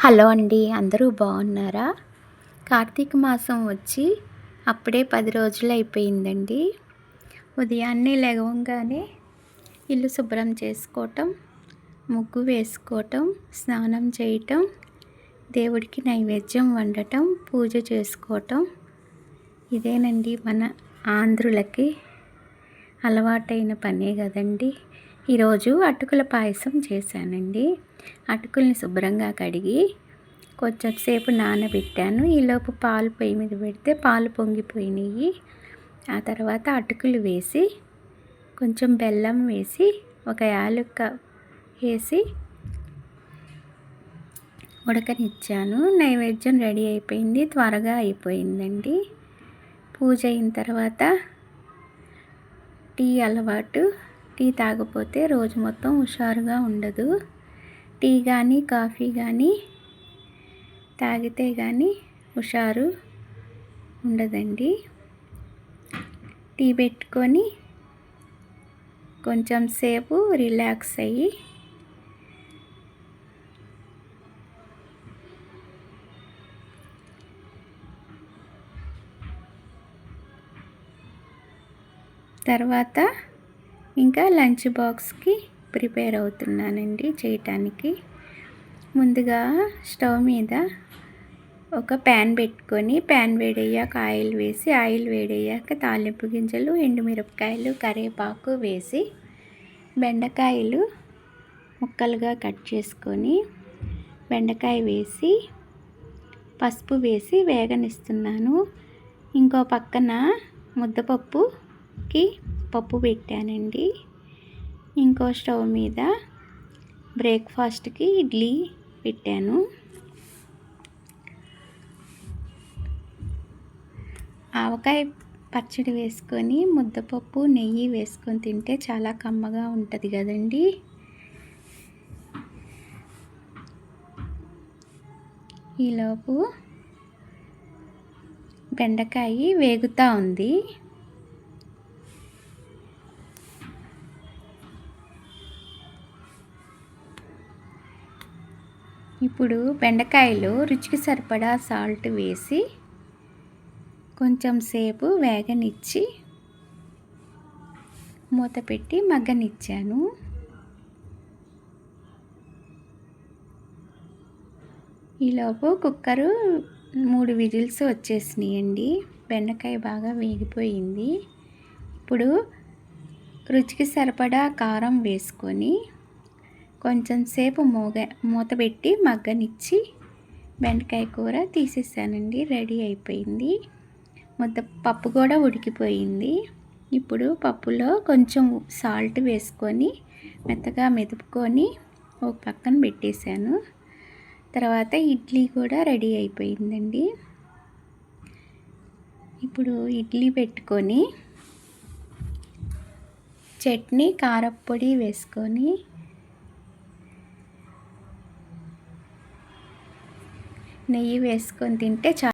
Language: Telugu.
హలో అండి అందరూ బాగున్నారా? కార్తీక మాసం వచ్చి అప్పుడే పది రోజులు అయిపోయిందండి. ఉదయాన్నే లేవగానే ఇల్లు శుభ్రం చేసుకోవటం ముగ్గు వేసుకోవటం స్నానం చేయటం దేవుడికి నైవేద్యం వండటం పూజ చేసుకోవటం ఇదేనండి మన ఆంధ్రులకి అలవాటైన పనే కదండి. ఈరోజు అటుకుల పాయసం చేశానండి. అటుకుల్ని శుభ్రంగా కడిగి కొంచెం సేపు నానబెట్టాను. ఈలోపు పాలు పొయ్యి మీద పెడితే పాలు పొంగిపోయినాయి. ఆ తర్వాత అటుకులు వేసి కొంచెం బెల్లం వేసి ఒక యాలుక్క వేసి ఉడకనిచ్చాను. నైవేద్యం రెడీ అయిపోయింది త్వరగా అయిపోయిందండి. పూజ అయిన తర్వాత టీ అలవాటు టీ తాగపోతే రోజు మొత్తం హుషారుగా ఉండదు. టీ కానీ కాఫీ కానీ తాగితే కానీ హుషారు ఉండదండి. టీ పెట్టుకొని కొంచెం సేపు రిలాక్స్ అయ్యి తర్వాత ఇంకా లంచ్ బాక్స్కి ప్రిపేర్ అవుతున్నానండి చేయటానికి. ముందుగా స్టవ్ మీద ఒక ప్యాన్ పెట్టుకొని ప్యాన్ వేడయ్యాక ఆయిల్ వేసి ఆయిల్ వేడయ్యాక తాలింపు గింజలు ఎండుమిరపకాయలు కరివేపాకు వేసి బెండకాయలు ముక్కలుగా కట్ చేసుకొని బెండకాయ వేసి పసుపు వేసి వేగనిస్తున్నాను. ఇంకో పక్కన ముద్దపప్పుకి పప్పు పెట్టానండి. ఇంకో స్టవ్ మీద బ్రేక్ఫాస్ట్కి ఇడ్లీ పెట్టాను. ఆవకాయ పచ్చడి వేసుకొని ముద్దపప్పు నెయ్యి వేసుకొని తింటే చాలా కమ్మగా ఉంటుంది కదండి. ఈలోపు బెండకాయ వేగుతూ ఉంది. ఇప్పుడు బెండకాయలు రుచికి సరిపడా సాల్ట్ వేసి కొంచెం సేపు వేగనిచ్చి మూత పెట్టి మగ్గనిచ్చాను. ఈలోపు కుక్కరు మూడు విజిల్స్ వచ్చేసినాయండి. బెండకాయ బాగా వేగిపోయింది. ఇప్పుడు రుచికి సరిపడా కారం వేసుకొని కొంచెం సేపు మూగ మూత పెట్టి మగ్గనిచ్చి బెండకాయ కూర తీసేసానండి. రెడీ అయిపోయింది. మొత్తం పప్పు కూడా ఉడికిపోయింది. ఇప్పుడు పప్పులో కొంచెం సాల్ట్ వేసుకొని మెత్తగా మెదుపుకొని ఒక పక్కన పెట్టేశాను. తర్వాత ఇడ్లీ కూడా రెడీ అయిపోయిందండి. ఇప్పుడు ఇడ్లీ పెట్టుకొని చట్నీ కారప్పొడి వేసుకొని నెయ్యి వేసుకొని తింటే చాలా